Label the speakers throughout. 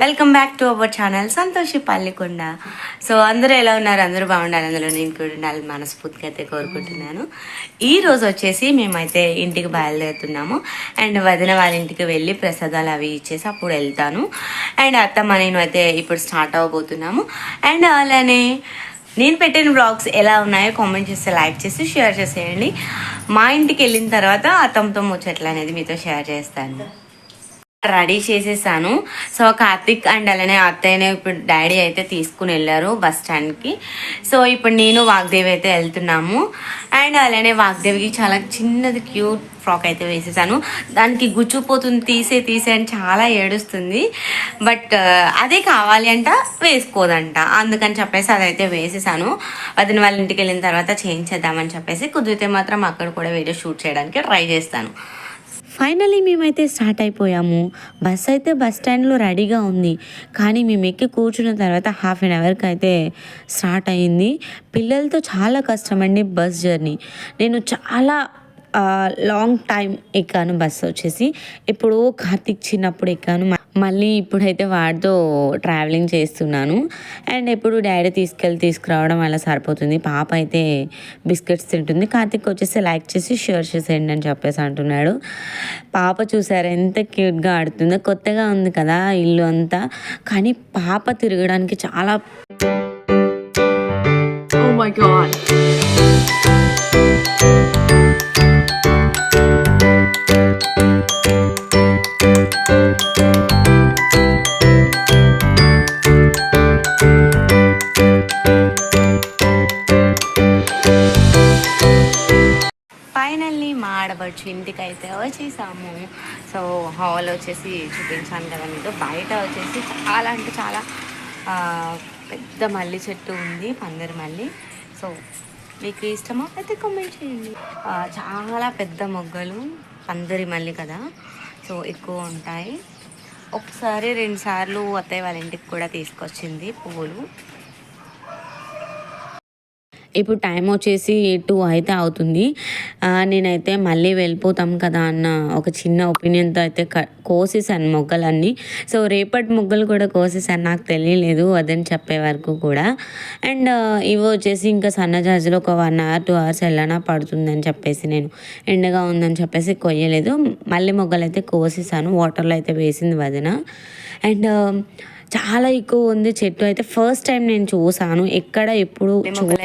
Speaker 1: Welcome back to our channel Santoshi Pallikonda so అందరూ ఎలా ఉన్నారు? అందరూ బాగుండాలి. అందులో నేను కూడా ఉండాలి మనస్ఫూర్తిగా అయితే కోరుకుంటున్నాను. ఈ రోజు వచ్చేసి మేమైతే ఇంటికి బయలుదేరుతున్నాము. అండ్ వదిన వాళ్ళ ఇంటికి వెళ్ళి ప్రసాదాలు అవి ఇచ్చేసి అప్పుడు వెళ్తాను. అండ్ అత్తమ్మ నేను అయితే ఇప్పుడు స్టార్ట్ అవ్వబోతున్నాము. అండ్ అలానే నేను పెట్టిన బ్లాగ్స్ ఎలా ఉన్నాయో కామెంట్ చేస్తే లైక్ చేసి షేర్ చేసేయండి. మా ఇంటికి వెళ్ళిన తర్వాత అత్తమ్మతో ముచ్చట్లు అనేది మీతో షేర్ చేస్తాను. రెడీ చేసేసాను. సో కార్తిక్ అండ్ అలానే అత్తయ్యనే ఇప్పుడు డాడీ అయితే తీసుకుని వెళ్ళారు బస్ స్టాండ్కి సో ఇప్పుడు నేను వాగ్దేవి అయితే వెళ్తున్నాము. అండ్ అలానే వాగ్దేవికి చాలా చిన్నది క్యూట్ ఫ్రాక్ అయితే వేసేసాను. దానికి గుచ్చుపోతుంది తీసే తీసే అని చాలా ఏడుస్తుంది. బట్ అదే కావాలి అంట వేసుకోదంట. అందుకని చెప్పేసి అదైతే వేసేసాను. వదిన వాళ్ళ ఇంటికి వెళ్ళిన తర్వాత చేంజ్ చేద్దామని చెప్పేసి కుదిరితే మాత్రం అక్కడ కూడా వీడియో షూట్ చేయడానికి ట్రై చేస్తాను.
Speaker 2: ఫైనలీ మేమైతే స్టార్ట్ అయిపోయాము. బస్ అయితే బస్ స్టాండ్లో రెడీగా ఉంది. కానీ మేము ఎక్కి కూర్చున్న తర్వాత హాఫ్ అన్ అవర్కి అయితే స్టార్ట్ అయ్యింది. పిల్లలతో చాలా కష్టం అండి బస్ జర్నీ నేను చాలా లాంగ్ టైం ఎక్కాను బస్ వచ్చేసి. ఎప్పుడో కార్తిక్ చిన్నప్పుడు ఎక్కాను. మళ్ళీ ఇప్పుడైతే వాడితో ట్రావెలింగ్ చేస్తున్నాను. అండ్ ఎప్పుడు డాడీ తీసుకెళ్ళి తీసుకురావడం అలా సరిపోతుంది. పాప అయితే బిస్కెట్స్ తింటుంది. కార్తిక్ వచ్చేసి లైక్ చేసి షేర్ చేసేయండి అని చెప్పేసి అంటున్నాడు. పాప చూసారు ఎంత క్యూట్గా ఆడుతుందో. కొత్తగా ఉంది కదా ఇల్లు అంతా. కానీ పాప తిరగడానికి చాలా
Speaker 3: Oh my god.
Speaker 1: ఆడవచ్చు మా ఇంటికి అయితే వచ్చేసాము. సో హాల్ వచ్చేసి చూపించాను కదా మీకు. బయట వచ్చేసి చాలా అంటే చాలా పెద్ద మల్లి చెట్టు ఉంది పందిరి మల్లి. సో మీకు ఇష్టమా అయితే కామెంట్ చేయండి. చాలా పెద్ద మొగ్గలు పందిరి మల్లి కదా. సో ఎక్కువ ఉంటాయి. ఒకసారి రెండు సార్లు అత్తయ్య వాళ్ళ ఇంటికి కూడా తీసుకొచ్చింది పువ్వులు
Speaker 2: ఇప్పుడు టైం వచ్చేసి టూ అయితే అవుతుంది. నేనైతే మళ్ళీ వెళ్ళిపోతాం కదా అన్న ఒక చిన్న ఒపీనియన్తో అయితే క కోసేసాను మొగ్గలన్నీ. సో రేపటి మొగ్గలు కూడా కోసేసాను నాకు తెలియలేదు అదని చెప్పే వరకు కూడా. అండ్ ఇవి వచ్చేసి ఇంకా సన్నజాజులు ఒక వన్ అవర్ టూ అవర్స్ వెళ్ళనా పడుతుందని చెప్పేసి నేను ఎండగా ఉందని చెప్పేసి కొయ్యలేదు. మళ్ళీ మొగ్గలు అయితే కోసేసాను వాటర్లో అయితే వేసింది వదిన. అండ్ చాలా ఎక్కువ ఉంది చెట్టు. అయితే ఫస్ట్ టైం నేను చూసాను. ఎక్కడ ఎప్పుడు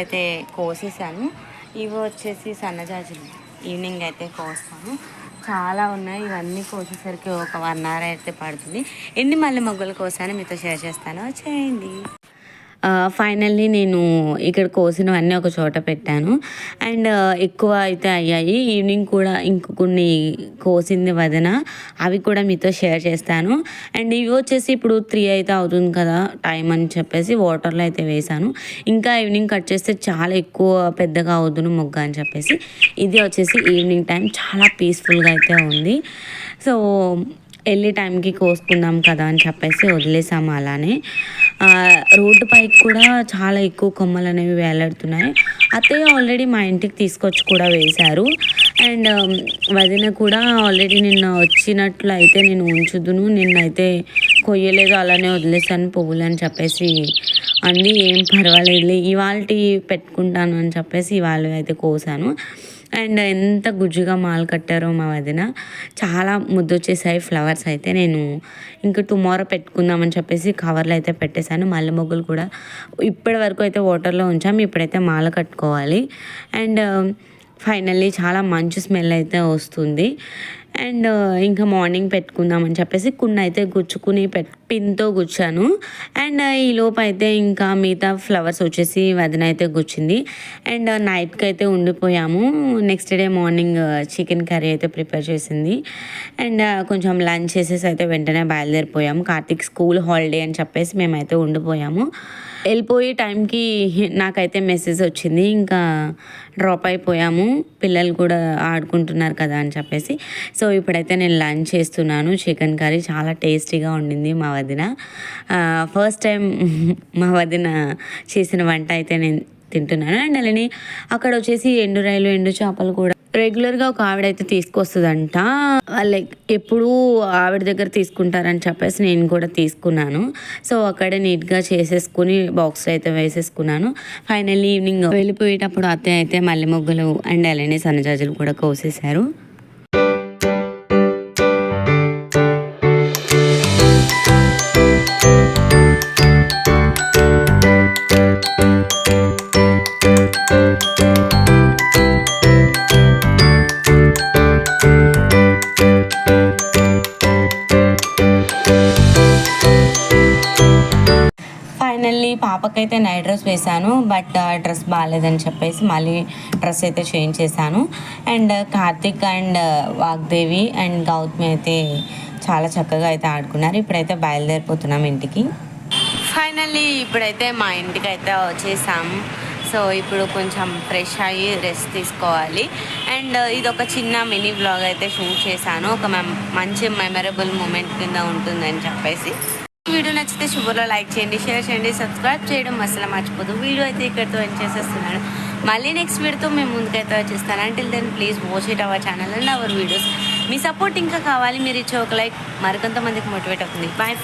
Speaker 1: అయితే కోసేసాను ఇవి వచ్చేసి సన్నజాజులు. ఈవినింగ్ అయితే కోస్తాను చాలా ఉన్నాయి. ఇవన్నీ కోసేసరికి ఒక వన్ అవర్ అయితే పడుతుంది. ఎన్ని మళ్ళీ మొగ్గలు కోసాను మీతో షేర్ చేస్తాను. చేయండి.
Speaker 2: ఫైనల్లీ నేను ఇక్కడ కోసినవన్నీ ఒక చోట పెట్టాను. అండ్ ఎక్కువ అయితే అయ్యాయి. ఈవినింగ్ కూడా ఇంక కొన్ని కోసింది వదన. అవి కూడా మీతో షేర్ చేస్తాను. అండ్ ఇవి వచ్చేసి ఇప్పుడు త్రీ అయితే అవుతుంది కదా టైం అని చెప్పేసి వాటర్లో అయితే వేసాను ఇంకా ఈవినింగ్ కట్ చేస్తే చాలా ఎక్కువ పెద్దగా అవుతుంది మొగ్గ అని చెప్పేసి. ఇది వచ్చేసి ఈవినింగ్ టైం చాలా పీస్ఫుల్గా అయితే ఉంది. సో వెళ్ళే టైంకి కోసుకుందాం కదా అని చెప్పేసి వదిలేసాము అలానే. రోడ్డు పైకి కూడా చాలా ఎక్కువ కొమ్మలు అనేవి వేలాడుతున్నాయి. అత్తయ్య ఆల్రెడీ మా ఇంటికి తీసుకొచ్చి కూడా వేశారు. అండ్ వదిన కూడా ఆల్రెడీ నిన్న వచ్చినట్లు అయితే నేను ఉంచుదును నిన్నైతే కొయ్యలేదు అలానే వదిలేసాను పువ్వులు అని చెప్పేసి అంది. ఏం పర్వాలేదు ఇవాళ పెట్టుకుంటాను అని చెప్పేసి ఇవాళ అయితే కోసాను. అండ్ ఎంత గుజ్జుగా మాలు కట్టారో మా వదిన. చాలా ముద్దు వచ్చేసాయి ఫ్లవర్స్ అయితే నేను ఇంకా టుమారో పెట్టుకుందామని చెప్పేసి కవర్లో అయితే పెట్టేశాను మల్లె మొగ్గులు కూడా. ఇప్పటి వరకు అయితే వాటర్లో ఉంచాము ఇప్పుడైతే మాల కట్టుకోవాలి. అండ్ ఫైనల్లీ చాలా మంచి స్మెల్ అయితే వస్తుంది. అండ్ ఇంకా మార్నింగ్ పెట్టుకుందామని చెప్పేసి కొన్ని అయితే గుచ్చుకుని పెట్టు పిన్తో గుచ్చాను. అండ్ ఈ లోపు అయితే ఇంకా మిగతా ఫ్లవర్స్ వచ్చేసి వదిన అయితే గుచ్చింది. అండ్ నైట్కి అయితే ఉండిపోయాము. Next day morning chicken curry అయితే ప్రిపేర్ చేసింది. అండ్ కొంచెం లంచ్ చేసేసి అయితే వెంటనే బయలుదేరిపోయాము కార్తీక్ స్కూల్ హాలిడే అని చెప్పేసి మేమైతే ఉండిపోయాము. వెళ్ళిపోయే టైంకి నాకైతే మెసేజ్ వచ్చింది. ఇంకా డ్రాప్ అయిపోయాము. పిల్లలు కూడా ఆడుకుంటున్నారు కదా అని చెప్పేసి. సో ఇప్పుడైతే నేను లంచ్ చేస్తున్నాను. చికెన్ కర్రీ చాలా టేస్టీగా ఉండింది మా వదిన. ఫస్ట్ టైం మా వదిన చేసిన వంట అయితే నేను తింటున్నాను. అండ్ అలానే అక్కడ వచ్చేసి ఎండు రైలు ఎండు చేపలు కూడా రెగ్యులర్గా ఒక ఆవిడ అయితే తీసుకొస్తుందంట. లైక్ ఎప్పుడూ ఆవిడ దగ్గర తీసుకుంటారని చెప్పేసి నేను కూడా తీసుకున్నాను. సో అక్కడ నీట్గా చేసేసుకుని బాక్స్ అయితే వేసేసుకున్నాను. ఫైనల్లీ ఈవినింగ్ వెళ్ళిపోయేటప్పుడు అత్తయ్య అయితే మల్లె మొగ్గలు అండ్ అలానే సన్నజాజులు కూడా కోసేశారు. ఫైనల్లీ పాపకైతే నైట్ డ్రెస్ వేశాను బట్ ఆ డ్రెస్ బాగాలేదని చెప్పేసి మళ్ళీ డ్రెస్ అయితే చేంజ్ చేశాను. And Karthik and Vagdevi and Gautami అయితే చాలా చక్కగా అయితే ఆడుకున్నారు. ఇప్పుడైతే బయలుదేరిపోతున్నాం ఇంటికి. ఫైనల్లీ ఇప్పుడైతే మా ఇంటికి అయితే వచ్చేసాము సో ఇప్పుడు కొంచెం ఫ్రెష్ అయ్యి రెస్ట్ తీసుకోవాలి. అండ్ ఇది ఒక చిన్న మినీ బ్లాగ్ అయితే షూట్ చేశాను. ఒక మెం- మంచి మెమరబుల్ మూమెంట్ కింద ఉంటుందని చెప్పేసి. వీడియో నచ్చితే శుభలో లైక్ చేయండి షేర్ చేయండి సబ్స్క్రైబ్ చేయడం అసలు మర్చిపోదు. వీడియో అయితే ఇక్కడితో ఎండ్ చేసేస్తున్నాను. మళ్ళీ నెక్స్ట్ వీడియోతో మేము ముందుకైతే వచ్చేస్తాను. Until then please watch it our channel and our videos me support ఇంకా కావాలి మీరు ఇచ్చే ఒక లైక్ మరికొంతమందికి మోటివేట్ అవుతుంది. Boy friend